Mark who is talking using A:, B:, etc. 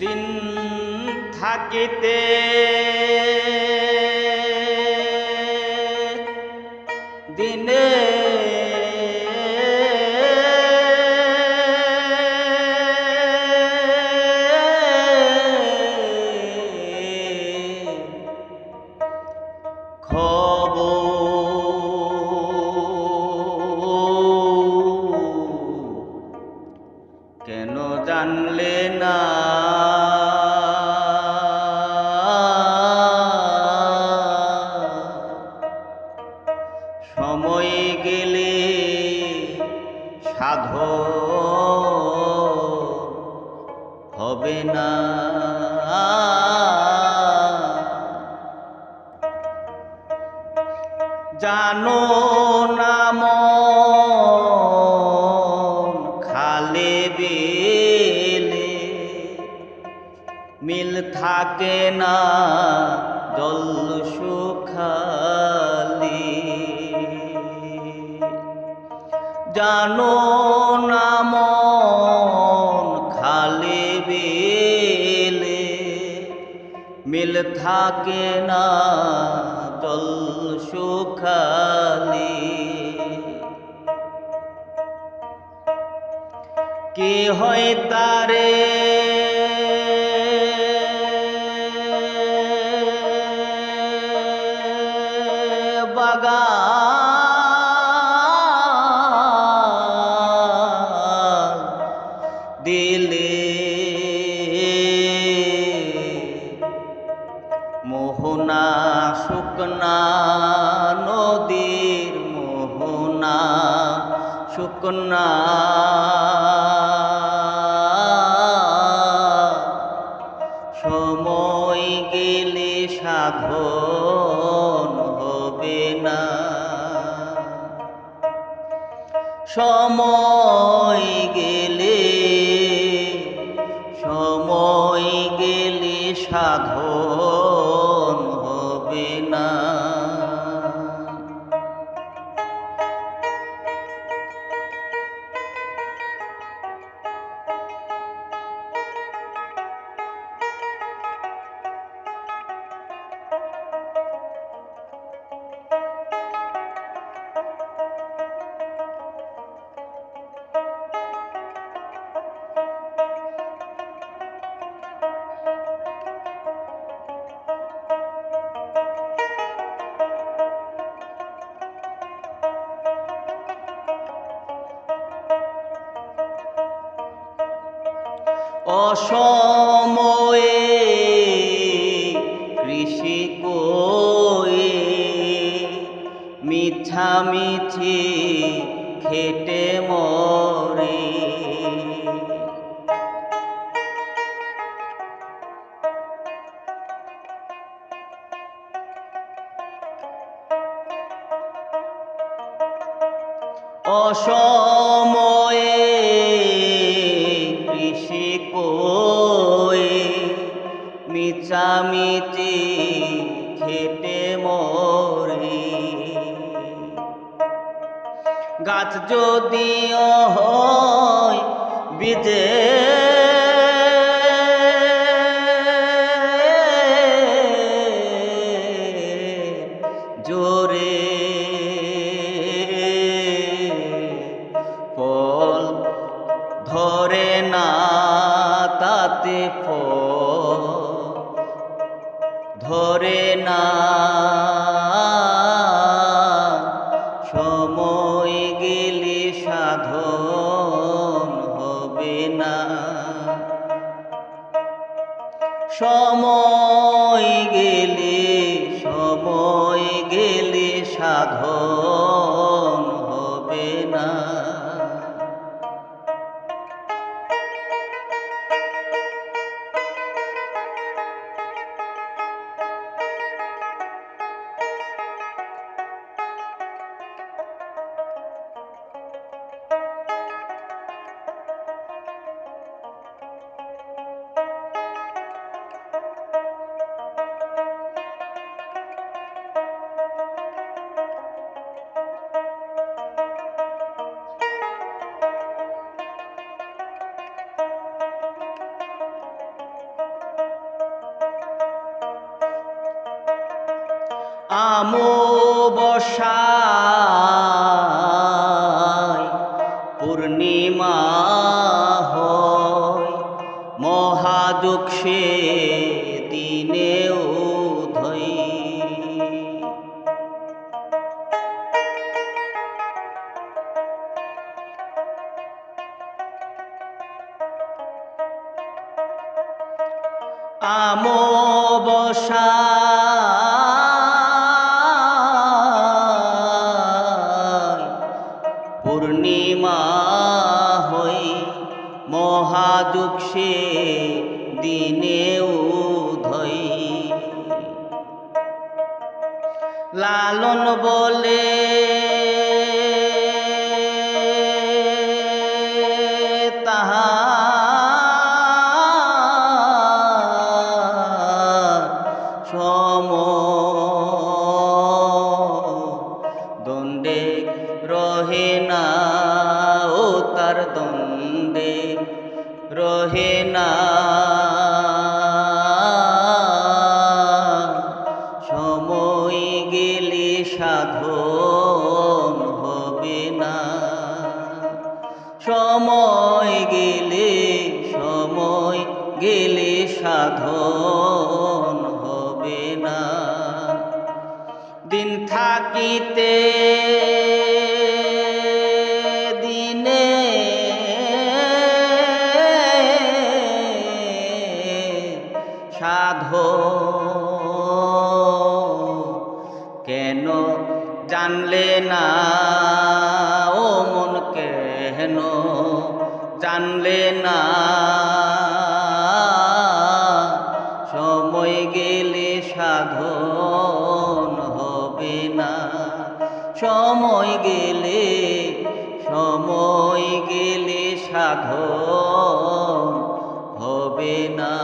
A: দিন থাকিতে। দিনে কেন জানলে না? হবে না। জানো না মন খালে বেলে মিল থাকে না জল সুখালি জানো না মন খালে বেলে মিল থাকে না জল সুখালি। কি হয় তারে? বাগান শুকনা নদীর মোহনা শুকনা সময় গেলে সাধন হবে না। সময় গেলে সময় গেলে সাধন অসময়ে কৃষি কয়ে মিছামিছি খেটে মরে। অসময়ে মিচামিচি খেটে মরে। গাছ যদিও হয় বিজে জোরে ফল ধরে না তাতে ফল সময় গেলে সাধন হবে না। সময় গেলে সময় গেলে সাধন আমো বসায় পূর্ণিমা হয়। মহাদুখ সে দিনে উধয় আমো বসায় দিনে উধই। লালন বলে রহে না ও তার রহে না। সময় গেলে সাধন হবে না। সময় গেলে সময় গেলে সাধন হবে না। দিন থাকিতে জানলে না। সময় গেলে সাধন হবে না। সময় গেলে সময় গেলে সাধন হবে না।